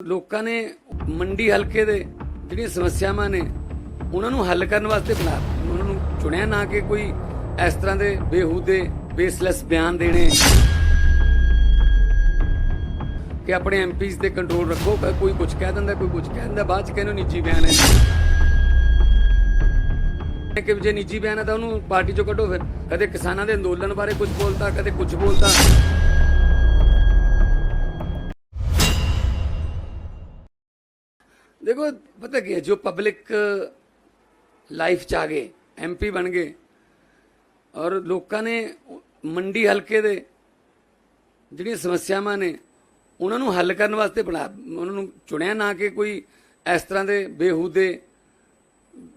ਲੋਕਾਂ ਨੇ ਮੰਡੀ ਹਲਕੇ ਦੇ ਜਿਹੜੀਆਂ ਸਮੱਸਿਆਵਾਂ ਨੇ, ਉਹਨਾਂ ਨੂੰ ਹੱਲ ਕਰਨ ਵਾਸਤੇ ਬੁਲਾਇਆ ਉਹਨਾਂ ਨੂੰ ਚੁਣਿਆ ਨਾ ਕਿ ਕੋਈ ਇਸ ਤਰ੍ਹਾਂ ਦੇ ਬੇਹੂਦੇ ਬੇਸਲੈਸ ਬਿਆਨ ਦੇਣੇ। ਕਿ ਆਪਣੇ ਐਮਪੀਜ਼ ਤੇ ਕੰਟਰੋਲ ਰੱਖੋ ਕੋਈ ਕੁਝ ਕਹਿ ਦਿੰਦਾ, ਕੋਈ ਕੁਝ ਕਹਿ ਦਿੰਦਾ, ਬਾਅਦ ਚ ਕਹਿੰਦੇ ਨਿੱਜੀ ਬਿਆਨ ਹੈ। ਕਿ ਜੇ ਨਿੱਜੀ ਬਿਆਨ ਹੈ ਤਾਂ ਉਹਨੂੰ ਪਾਰਟੀ ਚੋਂ ਕੱਢੋ ਫਿਰ। ਕਦੇ ਕਿਸਾਨਾਂ ਦੇ ਅੰਦੋਲਨ ਬਾਰੇ ਕੁਝ ਬੋਲਦਾ ਕਦੇ ਕੁਝ ਬੋਲਦਾ ਦੇਖੋ, ਪਤਾ ਕੀ ਹੈ, ਜੋ ਪਬਲਿਕ ਲਾਈਫ ਚ ਆ ਗਏ ਐਮਪੀ ਬਣ ਗਏ, ਔਰ ਲੋਕਾਂ ਨੇ ਮੰਡੀ ਹਲਕੇ ਦੇ ਜਿਹੜੀਆਂ ਸਮੱਸਿਆਵਾਂ ਨੇ, ਉਹਨਾਂ ਨੂੰ ਹੱਲ ਕਰਨ ਵਾਸਤੇ ਬੁਲਾਇਆ ਉਹਨਾਂ ਨੂੰ ਚੁਣਿਆ ਨਾ ਕਿ ਕੋਈ ਇਸ ਤਰ੍ਹਾਂ ਦੇ ਬੇਹੂਦੇ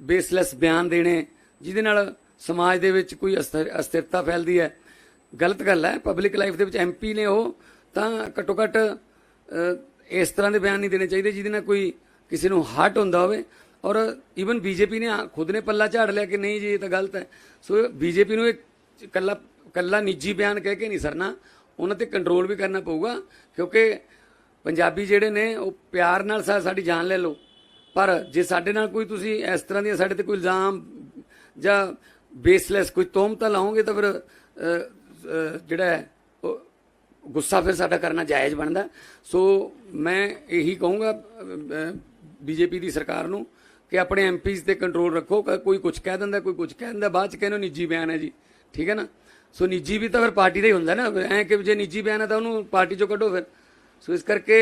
ਬੇਸਲੈਸ ਬਿਆਨ ਦੇਣੇ, ਜਿਹਦੇ ਨਾਲ ਸਮਾਜ ਦੇ ਵਿੱਚ ਕੋਈ ਅਸਥਿਰ- ਅਸਥਿਰਤਾ ਫੈਲਦੀ ਹੈ। ਗਲਤ ਗੱਲ ਹੈ ਪਬਲਿਕ ਲਾਈਫ ਦੇ ਵਿੱਚ ਐਮਪੀ ਨੇ ਉਹ ਤਾਂ ਘੱਟੋ ਘੱਟ ਇਸ ਤਰ੍ਹਾਂ ਦੇ ਬਿਆਨ ਨਹੀਂ ਦੇਣੇ ਚਾਹੀਦੇ ਜਿਹਦੇ ਨਾਲ ਕੋਈ ਕਿਸੇ ਨੂੰ ਹਰਟ ਹੁੰਦਾ ਹੋਵੇ ਔਰ ਈਵਨ ਬੀਜੇਪੀ ਨੇ ਖੁਦ ਨੇ ਪੱਲਾ ਝਾੜ ਲਿਆ ਕਿ ਨਹੀਂ ਜੀ, ਇਹ ਤਾਂ ਗਲਤ ਹੈ। ਸੋ ਬੀਜੇਪੀ ਨੂੰ ਇਹ ਕੱਲਾ ਕੱਲਾ ਨਿੱਜੀ ਬਿਆਨ ਕਹਿ ਕੇ ਨਹੀਂ ਸਰਨਾ। ਉਹਨਾਂ ਤੇ ਕੰਟਰੋਲ ਵੀ ਕਰਨਾ ਪਊਗਾ, ਕਿਉਂਕਿ ਪੰਜਾਬੀ ਜਿਹੜੇ ਨੇ, ਉਹ ਪਿਆਰ ਨਾਲ ਸਾਡੀ ਜਾਨ ਲੈ ਲਓ। ਪਰ ਜੇ ਸਾਡੇ ਨਾਲ ਕੋਈ ਤੁਸੀਂ ਇਸ ਤਰ੍ਹਾਂ ਦੀਆਂ ਸਾਡੇ ਤੇ ਕੋਈ ਇਲਜ਼ਾਮ ਜਾਂ ਬੇਸਲੈਸ ਕੋਈ ਤੋਮਤਾ ਲਾਓਗੇ ਤਾਂ ਫਿਰ ਜਿਹੜਾ ਹੈ, ਉਹ ਗੁੱਸਾ ਫਿਰ ਸਾਡਾ ਕਰਨਾ ਜਾਇਜ਼ ਬਣਦਾ। ਸੋ ਮੈਂ ਇਹੀ ਕਹੂੰਗਾ ਬੀਜੇਪੀ ਦੀ ਸਰਕਾਰ ਨੂੰ ਕਿ ਆਪਣੇ ਐਮਪੀਜ਼ ਤੇ ਕੰਟਰੋਲ ਰੱਖੋ ਕੋਈ ਕੁਝ ਕਹਿ ਦਿੰਦਾ, ਕੋਈ ਕੁਝ ਕਹਿ ਦਿੰਦਾ, ਬਾਅਦ ਚ ਕਹਿੰਦੇ ਨਿੱਜੀ ਬਿਆਨ ਹੈ ਜੀ। ਠੀਕ ਹੈ ਨਾ? ਸੋ ਨਿੱਜੀ ਵੀ ਤਾਂ ਫਿਰ ਪਾਰਟੀ ਦਾ ਹੀ ਹੁੰਦਾ ਨਾ, ਐ ਕਿ ਜੇ ਨਿੱਜੀ ਬਿਆਨ ਹੈ ਤਾਂ ਉਹਨੂੰ ਪਾਰਟੀ ਚੋਂ ਕੱਢੋ ਫਿਰ। ਸੋ ਇਸ ਕਰਕੇ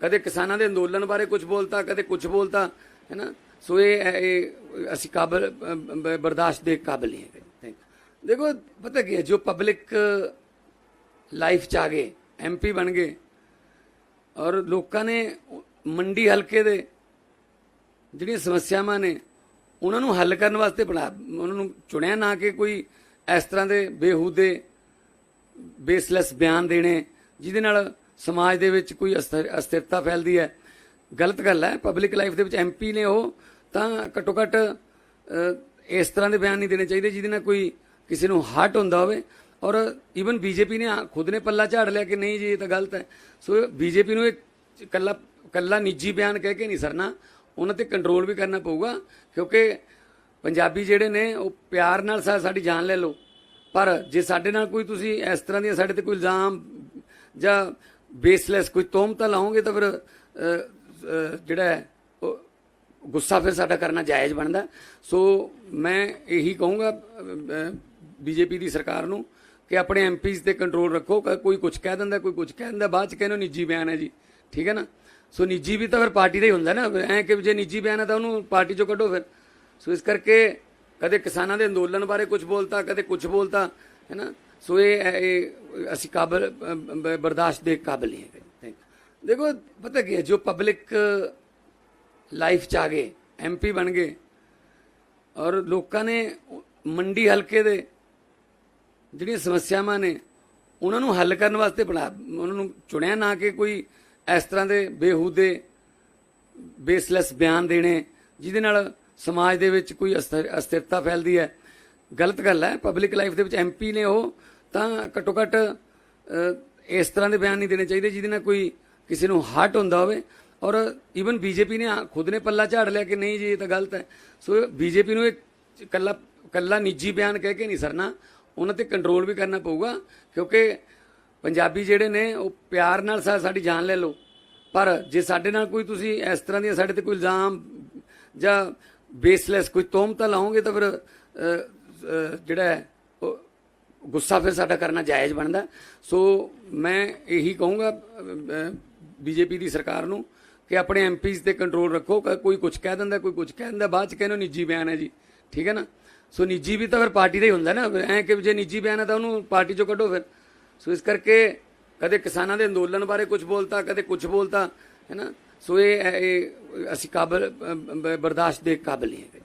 ਕਦੇ ਕਿਸਾਨਾਂ ਦੇ ਅੰਦੋਲਨ ਬਾਰੇ ਕੁਝ ਬੋਲਤਾ, ਕਦੇ ਕੁਝ ਬੋਲਤਾ, ਹੈ ਨਾ? ਸੋ ਇਹ ਇਹ ਅਸੀਂ ਕਾਬਲ ਬਰਦਾਸ਼ਤ ਦੇ ਕਾਬਲ ਨਹੀਂ ਹੈਗੇ। Thank ਦੇਖੋ, ਪਤਾ ਕੀ ਹੈ, ਜੋ ਪਬਲਿਕ ਲਾਈਫ ਚ ਆ ਗਏ ਐਮਪੀ ਬਣ ਗਏ, ਔਰ ਲੋਕਾਂ ਨੇ ਮੰਡੀ ਹਲਕੇ ਦੇ ਜਿਹੜੀਆਂ ਸਮੱਸਿਆਵਾਂ ਨੇ, ਉਹਨਾਂ ਨੂੰ ਹੱਲ ਕਰਨ ਵਾਸਤੇ ਬੁਲਾਇਆ ਉਹਨਾਂ ਨੂੰ ਚੁਣਿਆ ਨਾ ਕਿ ਕੋਈ ਇਸ ਤਰ੍ਹਾਂ ਦੇ ਬੇਹੂਦੇ ਬੇਸਲੈਸ ਬਿਆਨ ਦੇਣੇ, ਜਿਹਦੇ ਨਾਲ ਸਮਾਜ ਦੇ ਵਿੱਚ ਕੋਈ ਅਸਥਿਰ- ਅਸਥਿਰਤਾ ਫੈਲਦੀ ਹੈ। ਗਲਤ ਗੱਲ ਹੈ ਪਬਲਿਕ ਲਾਈਫ ਦੇ ਵਿੱਚ ਐਮਪੀ ਨੇ ਉਹ ਤਾਂ ਘੱਟੋ ਘੱਟ ਇਸ ਤਰ੍ਹਾਂ ਦੇ ਬਿਆਨ ਨਹੀਂ ਦੇਣੇ ਚਾਹੀਦੇ ਜਿਹਦੇ ਨਾਲ ਕੋਈ ਕਿਸੇ ਨੂੰ ਹਰਟ ਹੁੰਦਾ ਹੋਵੇ। ਔਰ ਈਵਨ ਬੀਜੇਪੀ ਨੇ ਖੁਦ ਨੇ ਪੱਲਾ ਝਾੜ ਲਿਆ ਕਿ ਨਹੀਂ ਜੀ, ਇਹ ਤਾਂ ਗਲਤ ਹੈ। ਸੋ ਬੀਜੇਪੀ ਨੂੰ ਇਹ ਕੱਲਾ ਕੱਲਾ ਨਿੱਜੀ ਬਿਆਨ ਕਹਿ ਕੇ ਨਹੀਂ ਸਰਨਾ। ਉਹਨਾਂ ਤੇ ਕੰਟਰੋਲ ਵੀ ਕਰਨਾ ਪਊਗਾ, ਕਿਉਂਕਿ ਪੰਜਾਬੀ ਜਿਹੜੇ ਨੇ, ਉਹ ਪਿਆਰ ਨਾਲ ਸਾਡੀ ਜਾਨ ਲੈ ਲਓ। ਪਰ ਜੇ ਸਾਡੇ ਨਾਲ ਕੋਈ ਤੁਸੀਂ ਇਸ ਤਰ੍ਹਾਂ ਦੀਆਂ ਸਾਡੇ ਤੇ ਕੋਈ ਇਲਜ਼ਾਮ ਜਾਂ ਬੇਸਲੈਸ ਕੋਈ ਤੋਮਤਾ ਲਾਓਗੇ ਤਾਂ ਫਿਰ ਜਿਹੜਾ ਹੈ, ਉਹ ਗੁੱਸਾ ਫਿਰ ਸਾਡਾ ਕਰਨਾ ਜਾਇਜ਼ ਬਣਦਾ। ਸੋ ਮੈਂ ਇਹੀ ਕਹੂੰਗਾ ਬੀਜੇਪੀ ਦੀ ਸਰਕਾਰ ਨੂੰ ਕਿ ਆਪਣੇ ਐਮਪੀਜ਼ ਤੇ ਕੰਟਰੋਲ ਰੱਖੋ। ਕੋਈ ਕੁਝ ਕਹਿ ਦਿੰਦਾ, ਕੋਈ ਕੁਝ ਕਹਿ ਦਿੰਦਾ, ਬਾਅਦ ਚ ਕਹਿੰਦੇ ਨਿੱਜੀ ਬਿਆਨ ਹੈ ਜੀ। ਠੀਕ ਹੈ ਨਾ? ਸੋ ਨਿੱਜੀ ਵੀ ਤਾਂ ਫਿਰ ਪਾਰਟੀ ਦਾ ਹੀ ਹੁੰਦਾ ਨਾ, ਐ ਕਿ ਜੇ ਨਿੱਜੀ ਬਿਆਨ ਹੈ ਤਾਂ ਉਹਨੂੰ ਪਾਰਟੀ ਚੋਂ ਕੱਢੋ ਫਿਰ। ਸੋ ਇਸ ਕਰਕੇ ਕਦੇ ਕਿਸਾਨਾਂ ਦੇ ਅੰਦੋਲਨ ਬਾਰੇ ਕੁਝ ਬੋਲਤਾ, ਕਦੇ ਕੁਝ ਬੋਲਤਾ, ਹੈ ਨਾ? ਸੋ ਇਹ ਇਹ ਅਸੀਂ ਕਾਬਲ ਬਰਦਾਸ਼ਤ ਦੇ ਕਾਬਲ ਨਹੀਂ ਹੈਗੇ। Thank you. ਦੇਖੋ, ਪਤਾ ਕੀ ਹੈ, ਜੋ ਪਬਲਿਕ ਲਾਈਫ ਚ ਆ ਗਏ ਐਮਪੀ ਬਣ ਗਏ, ਔਰ ਲੋਕਾਂ ਨੇ ਮੰਡੀ ਹਲਕੇ ਦੇ ਜਿਹੜੀਆਂ ਸਮੱਸਿਆਵਾਂ ਨੇ, ਉਹਨਾਂ ਨੂੰ ਹੱਲ ਕਰਨ ਵਾਸਤੇ ਬੁਲਾਇਆ ਉਹਨਾਂ ਨੂੰ ਚੁਣਿਆ ਨਾ ਕਿ ਕੋਈ ਇਸ ਤਰ੍ਹਾਂ ਦੇ ਬੇਹੂਦੇ ਬੇਸਲੈਸ ਬਿਆਨ ਦੇਣੇ, ਜਿਹਦੇ ਨਾਲ ਸਮਾਜ ਦੇ ਵਿੱਚ ਕੋਈ ਅਸਥਿਰ- ਅਸਥਿਰਤਾ ਫੈਲਦੀ ਹੈ। ਗਲਤ ਗੱਲ ਹੈ ਪਬਲਿਕ ਲਾਈਫ ਦੇ ਵਿੱਚ ਐਮਪੀ ਨੇ ਉਹ ਤਾਂ ਘੱਟੋ ਘੱਟ ਇਸ ਤਰ੍ਹਾਂ ਦੇ ਬਿਆਨ ਨਹੀਂ ਦੇਣੇ ਚਾਹੀਦੇ, ਜਿਹਦੇ ਨਾਲ ਕੋਈ ਕਿਸੇ ਨੂੰ ਹਰਟ ਹੁੰਦਾ ਹੋਵੇ। ਔਰ ਈਵਨ ਬੀਜੇਪੀ ਨੇ ਖੁਦ ਨੇ ਪੱਲਾ ਝਾੜ ਲਿਆ ਕਿ ਨਹੀਂ ਜੀ, ਇਹ ਤਾਂ ਗਲਤ ਹੈ। ਸੋ ਬੀਜੇਪੀ ਨੂੰ ਇਹ ਕੱਲਾ ਕੱਲਾ ਨਿੱਜੀ ਬਿਆਨ ਕਹਿ ਕੇ ਨਹੀਂ ਸਰਨਾ। ਉਹਨਾਂ ਤੇ ਕੰਟਰੋਲ ਵੀ ਕਰਨਾ ਪਊਗਾ, ਕਿਉਂਕਿ ਪੰਜਾਬੀ ਜਿਹੜੇ ਨੇ, ਉਹ ਪਿਆਰ ਨਾਲ ਸਾਡੀ ਜਾਨ ਲੈ ਲਓ। ਪਰ ਜੇ ਸਾਡੇ ਨਾਲ ਕੋਈ ਤੁਸੀਂ ਇਸ ਤਰ੍ਹਾਂ ਦੀਆਂ ਸਾਡੇ ਤੇ ਕੋਈ ਇਲਜ਼ਾਮ ਜਾਂ ਬੇਸਲੈਸ ਕੋਈ ਤੋਮਤਾ ਲਾਓਗੇ ਤਾਂ ਫਿਰ ਜਿਹੜਾ ਹੈ, ਉਹ ਗੁੱਸਾ ਫਿਰ ਸਾਡਾ ਕਰਨਾ ਜਾਇਜ਼ ਬਣਦਾ। ਸੋ ਮੈਂ ਇਹੀ ਕਹੂੰਗਾ ਬੀਜੇਪੀ ਦੀ ਸਰਕਾਰ ਨੂੰ ਕਿ ਆਪਣੇ ਐਮਪੀਜ਼ ਤੇ ਕੰਟਰੋਲ ਰੱਖੋ। ਕੋਈ ਕੁਝ ਕਹਿ ਦਿੰਦਾ, ਕੋਈ ਕੁਝ ਕਹਿ ਦਿੰਦਾ, ਬਾਅਦ ਚ ਕਹਿੰਦੇ ਨਿੱਜੀ ਬਿਆਨ ਹੈ ਜੀ। ਠੀਕ ਹੈ ਨਾ? ਸੋ ਨਿੱਜੀ ਵੀ ਤਾਂ ਫਿਰ ਪਾਰਟੀ ਦਾ ਹੀ ਹੁੰਦਾ ਨਾ। ਐ ਕਿ ਜੇ ਨਿੱਜੀ ਬਿਆਨ ਹੈ ਤਾਂ ਉਹਨੂੰ ਪਾਰਟੀ ਚੋਂ ਕੱਢੋ ਫਿਰ। ਸੋ ਇਸ ਕਰਕੇ ਕਦੇ ਕਿਸਾਨਾਂ ਦੇ ਅੰਦੋਲਨ ਬਾਰੇ ਕੁਝ ਬੋਲਤਾ, ਕਦੇ ਕੁਝ ਬੋਲਤਾ, ਹੈ ਨਾ? ਸੋ ਇਹ ਇਹ ਅਸੀਂ ਕਾਬਲ ਬਰਦਾਸ਼ਤ ਦੇ ਕਾਬਲ ਨਹੀਂ ਹੈਗੇ।